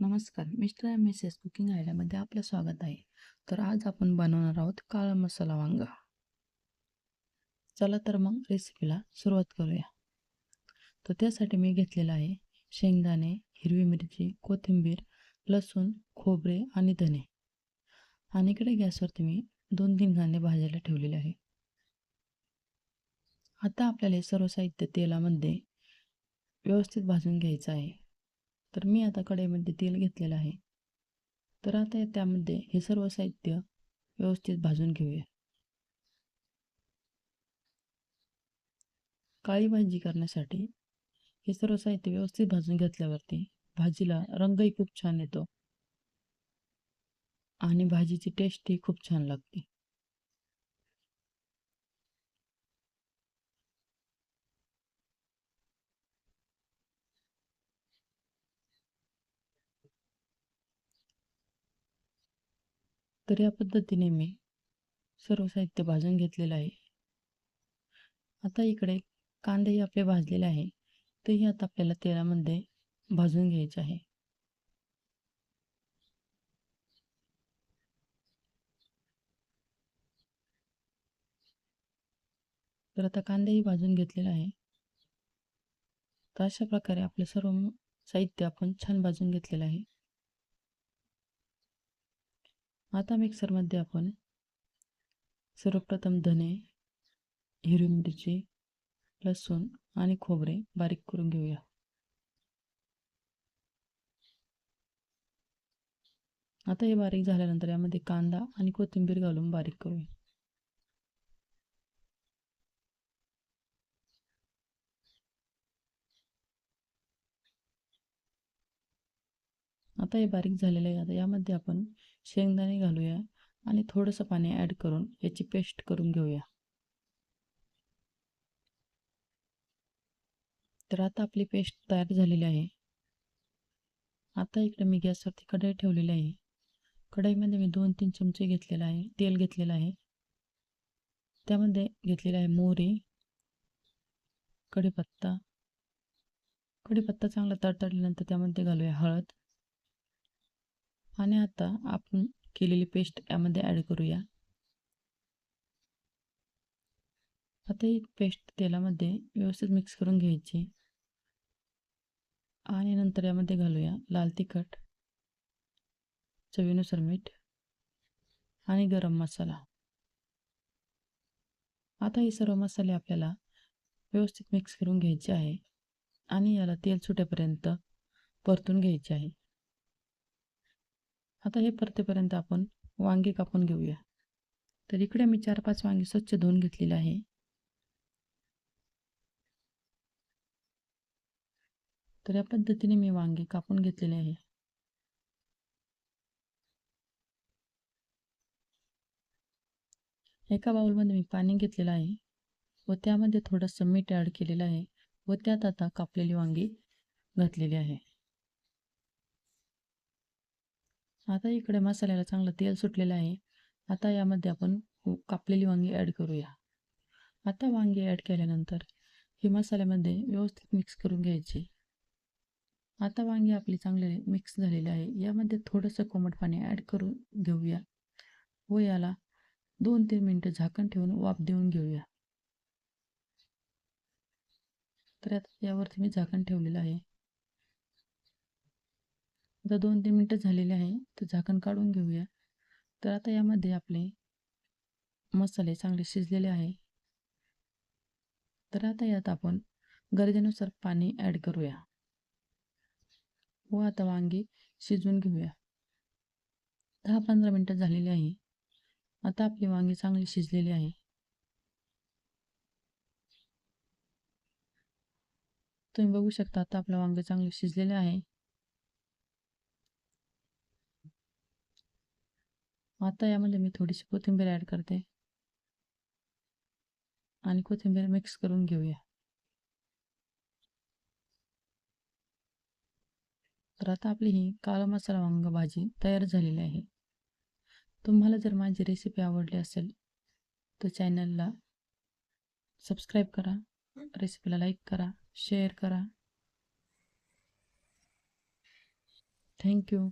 नमस्कार mister and Mrs cooking आयडियामध्ये आपलं स्वागत आहे. तर आज आपण बनवणार आहोत काळा मसाला वांगा. चला तर मग रेसिपीला सुरुवात करूया. तर त्यासाठी मी घेतलेलं आहे शेंगदाणे हिरवी मिरची कोथिंबीर लसूण खोबरे आणि धने. आणि इकडे गॅसवरती मी दोन तीन कांदे भाजायला ठेवलेले आहे. आता आपल्याला सर्व साहित्य तेलामध्ये व्यवस्थित भाजून घ्यायचं आहे. तर मी आता कढईमध्ये तेल घेतलेलं आहे. तर आता त्यामध्ये हे सर्व साहित्य व्यवस्थित भाजून घेऊया. काळी भाजी करण्यासाठी हे सर्व साहित्य व्यवस्थित भाजून घेतल्यावरती भाजीला रंगही खूप छान येतो. आणि भाजीची टेस्टही खूप छान लागते. तर या पद्धतीने मी सर्व साहित्य भाजून घेतलेलं आहे. आता इकडे कांदेही आपले भाजलेले आहे. तेही आता आपल्याला तेलामध्ये भाजून घ्यायचे आहे. तर आता कांदेही भाजून घेतलेला आहे. तर अशा प्रकारे आपलं सर्व साहित्य आपण छान भाजून घेतलेलं आहे. आता मिक्सरमध्ये आपण सर्वप्रथम धने हिरवी मिरची लसूण आणि खोबरे बारीक करून घेऊया. आता हे बारीक झाल्यानंतर यामध्ये कांदा आणि कोथिंबीर घालून बारीक करूया. आता हे बारीक झालेलं आहे. आता यामध्ये आपण शेंगदाणे घालूया आणि थोडंसं पाणी ॲड करून याची पेस्ट करून घेऊया. तर आता आपली पेस्ट तयार झालेली आहे. आता इकडे मी गॅसवरती कढई ठेवलेली आहे. कढईमध्ये मी दोन तीन चमचे घेतलेला आहे. तेल घेतलेलं आहे. त्यामध्ये घेतलेला आहे मोहरी कढीपत्ता. कढीपत्ता चांगला तडतडल्यानंतर त्यामध्ये घालूया हळद. आणि आता आपण केलेली पेस्ट यामध्ये ॲड करूया. आता ही पेस्ट तेलामध्ये व्यवस्थित मिक्स करून घ्यायची. आणि नंतर यामध्ये घालूया लाल तिखट चवीनुसार मीठ आणि गरम मसाला. आता हे सर्व मसाले आपल्याला व्यवस्थित मिक्स करून घ्यायचे आहे आणि याला तेल सुटेपर्यंत परतून घ्यायचे आहे. आता हे परतेपर्यंत आपण वांगे कापून घेऊया. तर इकडे मी चार पाच वांगी स्वच्छ धुवून घेतलेले आहे. तर या पद्धतीने मी वांगे कापून घेतलेले आहे. एका बाउलमध्ये मी पाणी घेतलेलं आहे व त्यामध्ये थोडंसं मीठ ॲड केलेलं आहे व त्यात आता कापलेली वांगी घातलेली आहे. आता इकडे मसाल्याला चांगलं तेल सुटलेलं आहे. आता यामध्ये आपण कापलेली वांगी ॲड करूया. आता वांगी ॲड केल्यानंतर ही मसाल्यामध्ये व्यवस्थित मिक्स करून घ्यायची. आता वांगी आपली चांगले मिक्स झालेली आहे. यामध्ये थोडंसं कोमट पाणी ॲड करून घेऊया व याला दोन तीन मिनटं झाकण ठेवून वाफ देऊन घेऊया. तर आता यावरती मी झाकण ठेवलेलं आहे. आता दोन तीन मिनटं झालेले आहे तर झाकण काढून घेऊया. तर आता यामध्ये आपले मसाले चांगले शिजलेले आहे. तर आता यात आपण गरजेनुसार पाणी ॲड करूया. व आता वांगी शिजवून घेऊया. दहा पंधरा मिनटं झालेली आहे. आता आपली वांगी चांगली शिजलेली आहे. तुम्ही बघू शकता आता आपलं वांगे चांगले शिजलेले आहे. आता यामध्ये मी थोडीशी कोथिंबीर ॲड करते. आणि कोथिंबीर मिक्स करून घेऊया. तर आता आपली ही काळा मसाला वांग भाजी तयार झालेली आहे. तुम्हाला जर माझी रेसिपी आवडली असेल तर चॅनलला सबस्क्राईब करा रेसिपीला लाईक करा शेअर करा. थँक्यू